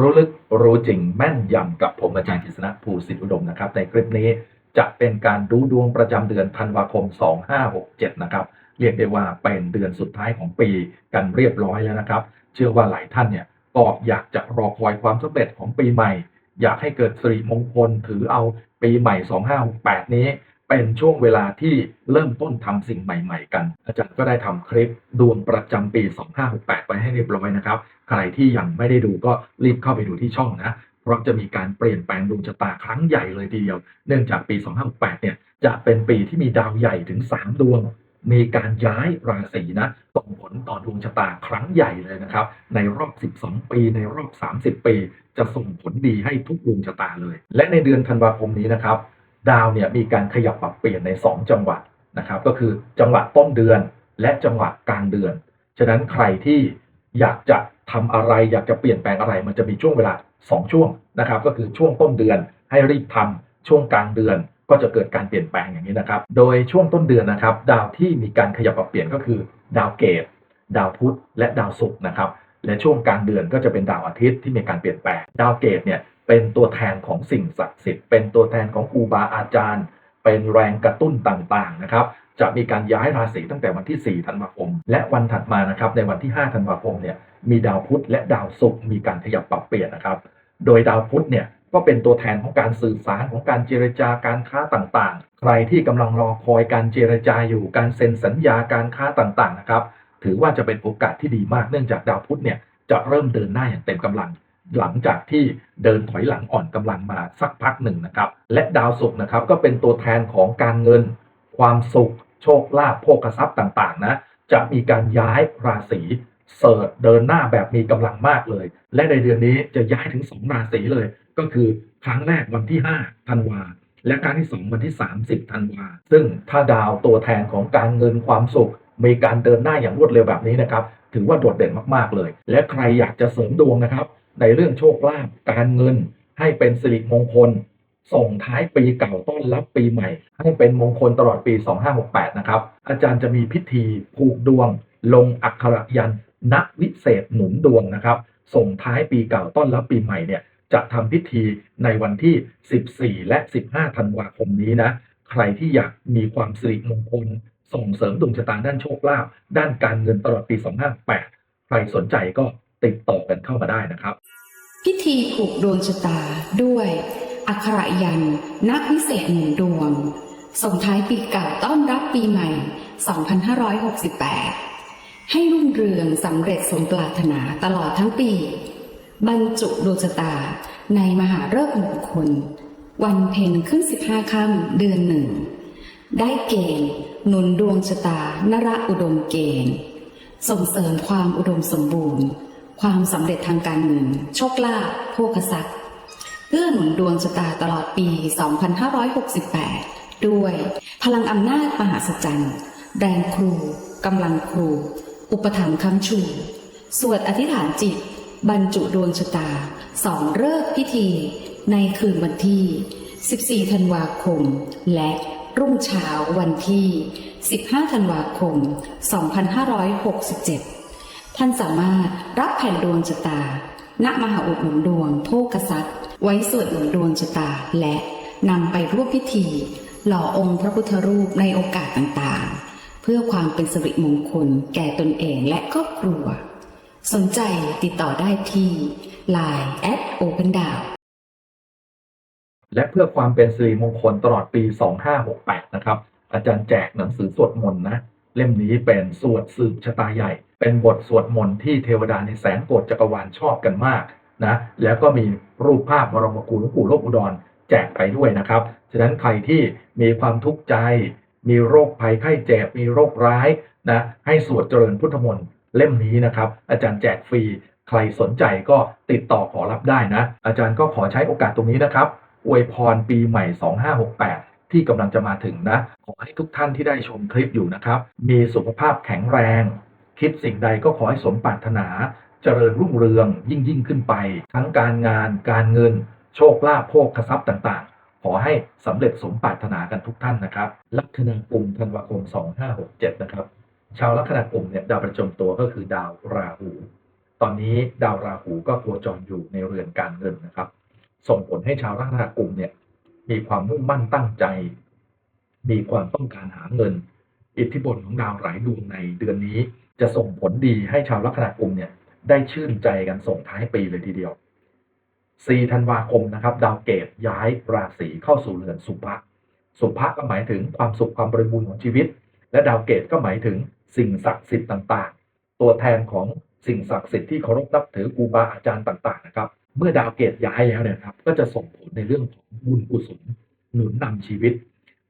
รู้ลึกรู้จริงแม่นยำกับผมอาจารย์กฤษณะภูสิทธิอุดมนะครับ ในคลิปนี้จะเป็นการดูดวงประจำเดือนธันวาคม 2567 นะครับ เรียกได้ว่าเป็นเดือนสุดท้ายของปีกันเรียบร้อยแล้วนะครับ เชื่อว่าหลายท่านเนี่ยก็อยากจะรอคอยความสำเร็จของปีใหม่ อยากให้เกิดสิริมงคลถือเอาปีใหม่ 2568 นี้ เป็นช่วงเวลาที่เริ่มต้นทำสิ่งใหม่ ๆ กัน อาจารย์ก็ได้ทำคลิปดวงประจำปี 2568ไว้ให้เรียบร้อยนะครับ ใครที่ยังไม่ได้ดูก็รีบเข้าไปดูที่ช่องนะ เพราะจะมีการเปลี่ยนแปลงดวงชะตาครั้งใหญ่เลยทีเดียว เนื่องจากปี 2568 เนี่ยจะเป็นปีที่มีดาวใหญ่ถึง 3 ดวง มีการย้ายราศีนะส่งผลต่อดวงชะตาครั้งใหญ่เลยนะครับ ในรอบ 12 ปีในรอบ 30 ปี จะส่งผลดีให้ทุกดวงชะตาเลย และในเดือนธันวาคมนี้นะครับ ดาวเนี่ยมีการขยับปรับเปลี่ยนใน 2 จังหวัดนะครับ ก็คือจังหวัดต้นเดือนและจังหวัดกลางเดือน ฉะนั้นใครที่อยากจะทำอะไรอยากจะเปลี่ยนแปลงอะไร มันจะมีช่วงเวลา 2 ช่วงนะครับ ก็คือช่วงต้นเดือนให้รีบทำช่วงกลางเดือนก็จะเกิดการเปลี่ยนแปลงอย่างนี้นะครับ โดยช่วงต้นเดือนนะครับ ดาวที่มีการขยับปรับเปลี่ยนก็คือ ดาวเกตดาวพุธและดาวศุกร์นะครับ และช่วงกลางเดือนก็จะเป็นดาวอาทิตย์ที่มีการเปลี่ยนแปลง ดาวเกตเนี่ย เป็นตัวแทนของสิ่งศักดิ์สิทธิ์เป็นตัวแทนของครูบาอาจารย์ เป็นแรงกระตุ้นต่างๆนะครับจะมีการย้ายราศีตั้งแต่วันที่ 4 ธันวาคม และวันถัดมานะครับในวันที่ 5 ธันวาคมเนี่ยมีดาวพุธและดาวศุกร์มีการขยับปรับเปลี่ยนนะครับ โดยดาวพุธเนี่ยก็เป็นตัวแทนของการสื่อสารของการเจรจาการค้าต่างๆ ใครที่กำลังรอคอยการเจรจาอยู่การเซ็นสัญญาการค้าต่างๆนะครับถือว่าจะเป็นโอกาสที่ดีมากเนื่องจากดาวพุธเนี่ยจะเริ่มเดินหน้าอย่างเต็มกำลัง หลังจากที่เดินถอยหลังอ่อนกำลังมาสักพักหนึ่งนะครับ และดาวศุกร์นะครับก็เป็นตัวแทนของการเงิน ความสุข โชคลาภโภคทรัพย์ต่างๆนะจะมีการย้ายราศีเสิร์ชเดินหน้าแบบมีกำลังมากเลย และในเดือนนี้จะย้ายถึง2ราศีเลย ก็คือครั้งแรกวันที่5ธันวาและครั้งที่2วันที่ 30ธันวาซึ่งถ้าดาวตัวแทนของการเงินความสุขมีการเดินหน้าอย่างรวดเร็วแบบนี้นะครับ ถือว่าโดดเด่นมากๆเลย และใครอยากจะเสริมดวงนะครับ ในเรื่องโชคลาภการเงินให้เป็นสิริมงคล ส่งท้ายปีเก่าต้อนรับปีใหม่ ให้เป็นมงคลตลอดปี 2568 นะครับ อาจารย์จะมีพิธีผูกดวง ลงอักขระยันต์ณวิเศษหนุนดวงนะครับ ส่งท้ายปีเก่าต้อนรับปีใหม่เนี่ยจะทำพิธีในวันที่ 14 และ 15 ธันวาคมนี้นะ ใครที่อยากมีความสิริมงคล ส่งเสริมดวงชะตาด้านโชคลาภด้านการเงินตลอดปี 2568 ใครสนใจก็ ติดต่อกันเข้ามาได้นะครับ พิธีผูกดวงชะตาด้วย อักขระยันนักวิเศษหนุนดวง ส่งท้ายปีเก่าต้อนรับปีใหม่ 2568 ให้รุ่งเรืองสำเร็จสมปรารถนาตลอดทั้งปี บรรจุดวงชะตาในมหาฤกษ์มงคล วันเพ็ญขึ้น 15 ค่ำเดือนหนึ่ง ได้เกณฑ์หนุนดวงชะตานระอุดมเกณฑ์ ส่งเสริมความอุดมสมบูรณ์ ความสำเร็จทางการเงิน โชคลาภโภคทรัพย์เพื่อหนุนดวงชะตาตลอดปี 2568 ด้วย พลังอำนาจมหาศจรรย์แรงครูกำลังครู อุปถัมภ์คำชู สวดอธิษฐานจิต บรรจุดวงชะตาสองเลิกพิธี ในคืนวันที่ 14 ธันวาคม และรุ่งเช้าวันที่ 15 ธันวาคม 2567 ท่านสามารถรับแผ่นดวงชะตา ณ มหาอุดหนุนดวงโภกษัตริย์ ไว้สวดหนุนดวงชะตา และนำไปร่วมพิธี หล่อองค์พระพุทธรูปในโอกาสต่างๆ เพื่อความเป็นสิริมงคลแก่ตนเองและครอบครัว สนใจติดต่อได้ที่ Line at Open d o w และเพื่อความเป็นสิริมงคลตลอดปี 2568 นะครับ อาจารย์แจกหนังสือสวดมนต์นะ เล่มนี้เป็นสวดสืบชะตาใหญ่ เป็นบทสวดมนต์ที่เทวดาในแสนโกฏจักรวาลชอบกันมากนะแล้วก็มีรูปภาพบรมครูหลวงปู่โลกอุดรแจกไปด้วยนะครับฉะนั้นใครที่มีความทุกข์ใจ มีโรคภัยไข้เจ็บมีโรคร้ายนะให้สวดเจริญพุทธมนต์เล่มนี้นะครับ อาจารย์แจกฟรีใครสนใจก็ติดต่อขอรับได้นะ อาจารย์ก็ขอใช้โอกาสตรงนี้นะครับอวยพรปีใหม่ 2568 ที่กำลังจะมาถึงนะ ขอให้ทุกท่านที่ได้ชมคลิปอยู่นะครับ มีสุขภาพแข็งแรง คิดสิ่งใดก็ขอให้สมปรารถนา เจริญรุ่งเรืองยิ่งยิ่งขึ้นไป ทั้งการงานการเงิน โชคลาภโภคทรัพย์ต่างๆ ขอให้สำเร็จสมปรารถนากันทุกท่านนะครับ ลัคนากุมธันวาคม 2567 นะครับ ชาวลัคนากุมเนี่ยดาวประจำตัวก็คือดาวราหู ตอนนี้ดาวราหูก็โคจรอยู่ในเรือนการเงินนะครับ ส่งผลให้ชาวลัคนากุมเนี่ยมีความมุ่งมั่นตั้งใจ มีความต้องการหาเงิน อิทธิพลของดาวหลายดวงในเดือนนี้ จะส่งผลดีให้ชาวลัคนากุมเนี่ยได้ชื่นใจกันส่งท้ายปีเลยทีเดียว 4 ธันวาคมนะครับ ดาวเกตย้ายราศีเข้าสู่เรือนสุภะ สุภะก็หมายถึงความสุขความบริบูรณ์ของชีวิต และดาวเกตก็หมายถึงสิ่งศักดิ์สิทธิ์ต่างๆ ตัวแทนของสิ่งศักดิ์สิทธิ์ที่เคารพนับถือครูบาอาจารย์ต่างๆนะครับ เมื่อดาวเกตย้ายแล้วเนี่ยครับ ก็จะส่งผลในเรื่องของบุญกุศลหนุนนำชีวิต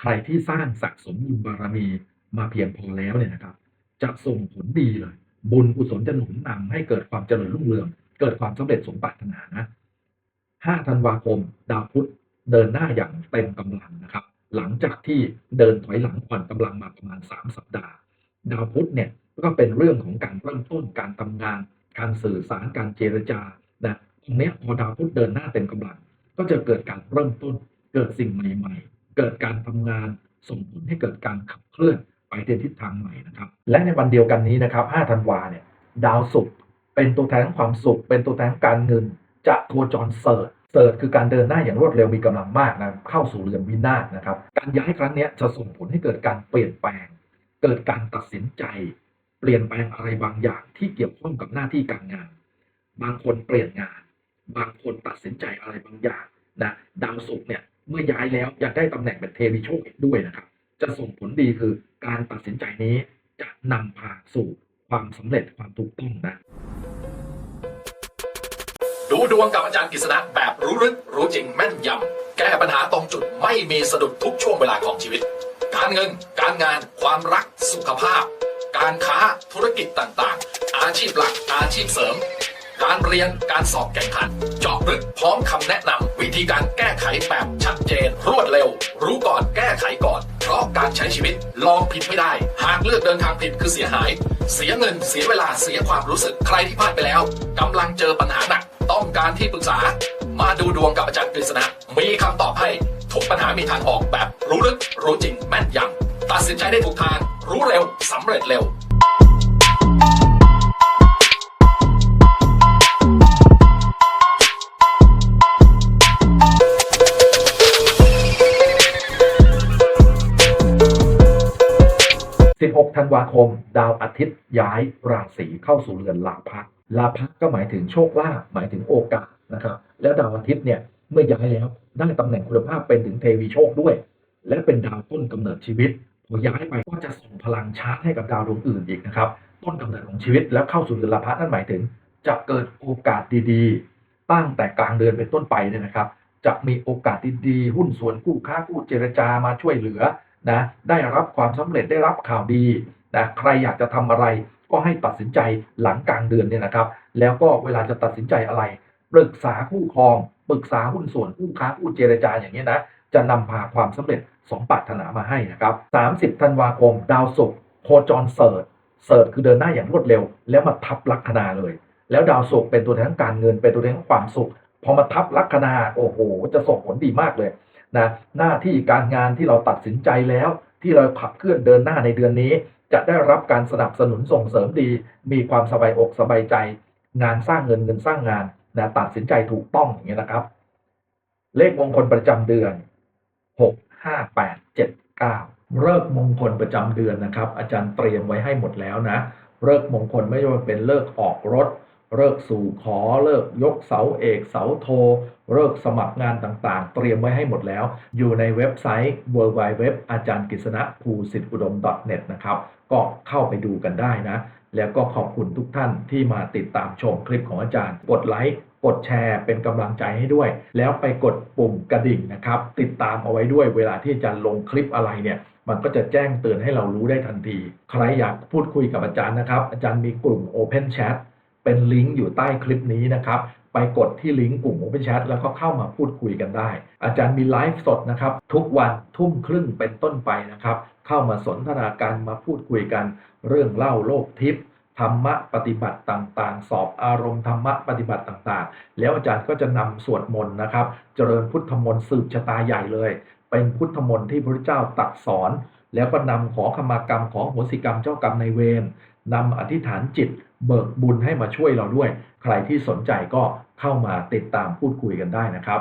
ใครที่สร้างสะสมบุญบารมีมาเพียงพอแล้วเนี่ยนะครับ จะส่งผลดีเลย บุญกุศลจะหนุนนำให้เกิดความเจริญรุ่งเรือง เกิดความสำเร็จสมปรารถนานะ5ธันวาคม ดาวพุธเดินหน้าอย่างเต็มกำลังนะครับ หลังจากที่เดินถอยหลังผ่อนกำลังมาประมาณ 3 สัปดาห์ ดาวพุธเนี่ยก็เป็นเรื่องของการเริ่มต้นการทำงาน การสื่อสารการเจรจานะตรงนี้พอดาวพุธเดินหน้าเต็มกำลัง ก็จะเกิดการเริ่มต้น เกิดสิ่งใหม่ ๆ เกิดการทำงานส่งผลให้เกิดการขับเคลื่อน ไปในทิศทางใหม่นะครับ และในวันเดียวกันนี้นะครับ5ธันวาเนี่ยดาวศุกร์เป็นตัวแทนของความสุข เป็นตัวแทนของการเงิน จะโคจรเสิร์ชเสิร์ชคือการเดินหน้าอย่างรวดเร็วมีกำลังมากนะเข้าสู่เรือนวินาศนะครับ การย้ายครั้งนี้จะส่งผลให้เกิดการเปลี่ยนแปลง เกิดการตัดสินใจ เปลี่ยนแปลงอะไรบางอย่างที่เกี่ยวข้องกับหน้าที่การงาน บางคนเปลี่ยนงาน บางคนตัดสินใจอะไรบางอย่างนะดาวศุกร์เนี่ยเมื่อย้ายแล้วอยากได้ตำแหน่งเป็นเทวีโชคอีกด้วยนะครับ จะส่งผลดีคือการตัดสินใจนี้จะนำพาสู่ความสำเร็จความถูกต้องนะ ดูดวงกับอาจารย์กฤษณะแบบรู้ลึกรู้จริงแม่นยำแก้ปัญหาตรงจุดไม่มีสะดุดทุกช่วงเวลาของชีวิต การเงิน การงาน ความรัก สุขภาพ การค้าธุรกิจต่างๆ อาชีพหลักอาชีพเสริม การเรียนการสอบแข่งขัน เจาะลึกพร้อมคำแนะนำวิธีการแก้ไขแบบชัดเจนรวดเร็ว การใช้ชีวิต ลองผิดไม่ได้ หากเลือกเดินทางผิดคือเสียหาย เสียเงิน เสียเวลาเสียความรู้สึกใครที่พลาดไปแล้วกำลังเจอปัญหาหนัก ต้องการที่ปรึกษา มาดูดวงกับอาจารย์กฤษณะมีคำตอบให้ทุกปัญหามีทางออกแบบ รู้ลึกรู้จริงแม่นยำตัดสินใจได้ถูกทาง รู้เร็วสำเร็จเร็ว นวาคม ดาวอาทิตย์ย้ายราศีเข้าสู่เรือนลาภะลาภะก็หมายถึงโชคลาภหมายถึงโอกาสนะครับแล้วดาวอาทิตย์เนี่ยเมื่อย้ายแล้วได้ตำแหน่งคุณภาพเป็นถึงเทวีโชคด้วย และเป็นดาวต้นกำเนิดชีวิตพอย้ายไปก็จะส่งพลังชาร์จให้กับดาวดวงอื่นอีกนะครับต้นกำเนิดของชีวิตแล้วเข้าสู่เรือนลาภะนั่นหมายถึง จะเกิดโอกาสดีๆ ตั้งแต่กลางเดือนเป็นต้นไปเนี่ยนะครับ จะมีโอกาสดีๆหุ้นส่วนคู่ค้าคู่เจรจามาช่วยเหลือ นะได้รับความสำเร็จได้รับข่าวดีนะใครอยากจะทำอะไรก็ให้ตัดสินใจหลังกลางเดือนเนี่ยนะครับ แล้วก็เวลาจะตัดสินใจอะไรปรึกษาคู่ครองปรึกษาหุ้นส่วนคู่ค้าคู่เจรจาอย่างนี้ยนะจะนำพาความสำเร็จสมปรารถนามาให้นะครับ 30 ธันวาคม ดาวศุกร์โคจรเสิร์ชเสิร์ชคือเดินหน้าอย่างรวดเร็ว แล้วมาทับลัคนาเลย แล้วดาวศุกร์เป็นตัวแทนของการเงินเป็นตัวแทนของความสุขพอมาทับลัคนาโอ้โห จะส่งผลดีมากเลย นะหน้าที่การงานที่เราตัดสินใจแล้ว ที่เราขับเคลื่อนเดินหน้าในเดือนนี้ จะได้รับการสนับสนุนส่งเสริมดี มีความสบายอกสบายใจ งานสร้างเงินเงินสร้างงานนะตัดสินใจถูกต้องอย่างนี้ยนะครับ เลขมงคลประจำเดือน6 5 8 7 9เลิกมงคลประจำเดือนนะครับ อาจารย์เตรียมไว้ให้หมดแล้วนะเลิกมงคลไม่ว่าเป็นเลิกออกรถ เลิกสู่ขอเลิกยกเสาเอกเสาโท เลิกสมัครงานต่างๆ เตรียมไว้ให้หมดแล้ว อยู่ในเว็บไซต์ w w w อาจารย์กฤษณะภูสิทธิอุดม .net นะครับ ก็เข้าไปดูกันได้นะ แล้วก็ขอบคุณทุกท่านที่มาติดตามชมคลิปของอาจารย์ กดไลค์กดแชร์เป็นกำลังใจให้ด้วย แล้วไปกดปุ่มกระดิ่งนะครับ ติดตามเอาไว้ด้วยเวลาที่อาจารย์ลงคลิปอะไรเนี่ยมันก็จะแจ้งเตือนให้เรารู้ได้ทันที ใครอยากพูดคุยกับอาจารย์นะครับ อาจารย์มีกลุ่ม Open Chat เป็นลิงก์อยู่ใต้คลิปนี้นะครับ ไปกดที่ลิงก์กลุ่ม Open Chat แล้วก็เข้ามาพูดคุยกันได้ อาจารย์มีไลฟ์สดนะครับ ทุกวันทุ่มครึ่งเป็นต้นไปนะครับ เข้ามาสนทนาการมาพูดคุยกัน เรื่องเล่าโลกทิพย์ธรรมะปฏิบัติต่างๆ สอบอารมณ์ธรรมะปฏิบัติต่างๆ แล้วอาจารย์ก็จะนำสวดมนต์นะครับ เจริญพุทธมนต์สืบชะตาใหญ่เลย เป็นพุทธมนต์ที่พระเจ้าตรัดสอน แล้วก็นำขอขมากรรมขอโหสิกรรมเจ้ากรรมในเวร นำอธิษฐานจิตเบิกบุญให้มาช่วยเราด้วย ใครที่สนใจก็เข้ามาติดตามพูดคุยกันได้นะครับ